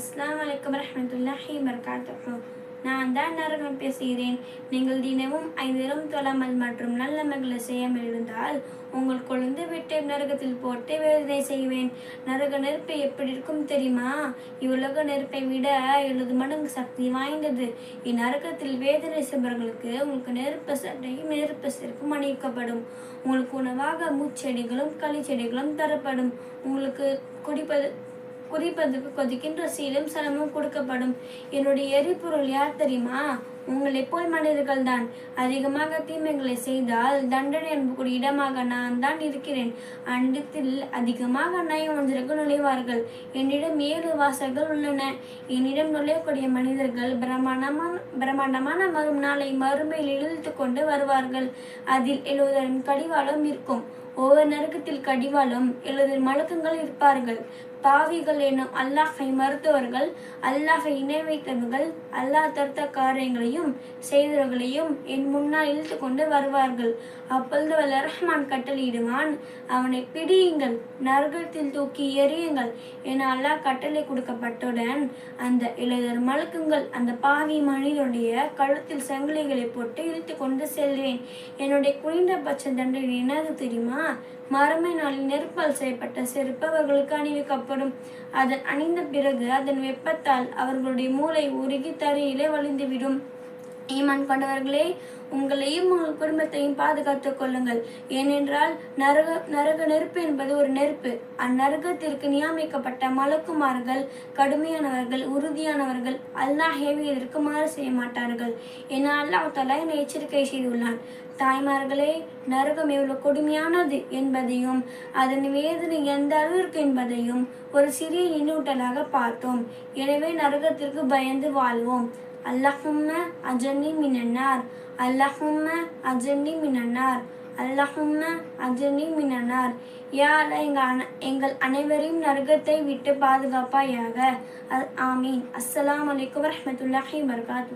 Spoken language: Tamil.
அஸ்லாம் வலைக்கம் ரஹமத்துல்லாஹி வர்காத்து நான் தான் நரகம் பேசுகிறேன். நீங்கள் தினமும் ஐந்திரம் தொழாமல் மற்றும் நல்ல மகளை செய்யாமல் இருந்தால் உங்கள் கொழுந்து விட்டு நரகத்தில் போட்டு வேதனை செய்வேன். நரக நெருப்பு எப்படி இருக்கும் தெரியுமா? இவ்வுலக நெருப்பை விட எழுபது மடங்கு சக்தி வாய்ந்தது. இந்நரகத்தில் வேதனை செய்பவர்களுக்கு உங்களுக்கு நெருப்பு சட்டையும் நெருப்பு சிறப்பும் அணிவிக்கப்படும். உங்களுக்கு உணவாக மூச்செடிகளும் களிச்செடிகளும் தரப்படும். உங்களுக்கு குடிப்பது குறிப்பதற்கு கொதிக்கின்ற சீலும் சலமும் கொடுக்கப்படும். என்னுடைய எரிபொருள் யார் தெரியுமா? உங்களை போல் மனிதர்கள் தான். அதிகமாக தீமைகளை செய்தால் தண்டனை அனுப்பக்கூடிய இடமாக நான் தான் இருக்கிறேன். அண்டத்தில் அதிகமாக நயவஞ்சர்கள் நுழைவார்கள். என்னிடம் ஏழு வாசல்கள் உள்ளன. என்னிடம் நுழையக்கூடிய மனிதர்கள் பிரம்மாண்டமான பிரம்மாண்டமான மறும் நாளை மறுமையில் இழுத்து கொண்டு வருவார்கள். அதில் எழுவதன் கடிவாளம் இருக்கும். ஒவ்வொரு நறுக்கத்தில் கடிவாளம் எழுபது மழுக்கங்கள் இருப்பார்கள். பாவிகள் எனும் அல்லாஹை மறுத்தவர்கள் அல்லாஹை இணை வைத்தவர்கள் அல்லாஹ் தடுத்த காரியங்களையும் செய்தவர்களையும் என் முன்னால் இழுத்து கொண்டு வருவார்கள். அப்பொழுது வல்ல ரஹ்மான் கட்டளையிடுவான் அவனை பிடியுங்கள் நரகத்தில் தூக்கி எறியுங்கள் என அல்லாஹ் கட்டளை கொடுக்கப்பட்டவுடன் அந்த இளைஞர் மலக்குங்கள் அந்த பாவி மனிதனுடைய கழுத்தில் சங்கிலிகளை போட்டு இழுத்து கொண்டு செல்வேன். என்னுடைய குறைந்தபட்ச தண்டனை என்னது தெரியுமா? மறுமை நாளில் நெருப்பால் செய்யப்பட்ட செருப்பு அவர்களுக்கு அணிவிக்கப்படும். அதன் அணிந்த பிறகு அதன் வெப்பத்தால் அவர்களுடைய மூளை உருகி தரையிலே வழிந்துவிடும். ஈமான் கொண்டவர்களே உங்களையும் உங்கள் குடும்பத்தையும் பாதுகாத்துக் கொள்ளுங்கள். ஏனென்றால் நரக நரக நெருப்பு என்பது ஒரு நெருப்பு. அந்நரகத்திற்கு நியமிக்கப்பட்ட மலக்குமார்கள் கடுமையானவர்கள் உறுதியானவர்கள் அல்லாஹ் ஏவியதற்கு மாறு செய்ய மாட்டார்கள். என அல்லாஹ் தலா என்னை எச்சரிக்கை செய்துள்ளான். தாய்மார்களே நரகம் எவ்வளவு கொடுமையானது என்பதையும் அதன் வேதனை எந்த அளவிற்கு என்பதையும் ஒரு சிறிய நின்னூட்டலாக பார்த்தோம். எனவே நரகத்திற்கு பயந்து வாழ்வோம். அல்லாஹும்ம அஜன்னி மினன்னார் அல்லாஹும்ம அஜன்னி மினன்னார் அல்லாஹும்ம அஜன்னி மினன்னார் யார் எங்கள் அன எங்கள் அனைவரையும் நரகத்தை விட்டு பாதுகாப்பாயாக. ஆமீன். அஸ்ஸலாம் வலைக்கம் வரமத்துல்லாஹி வர்காத்து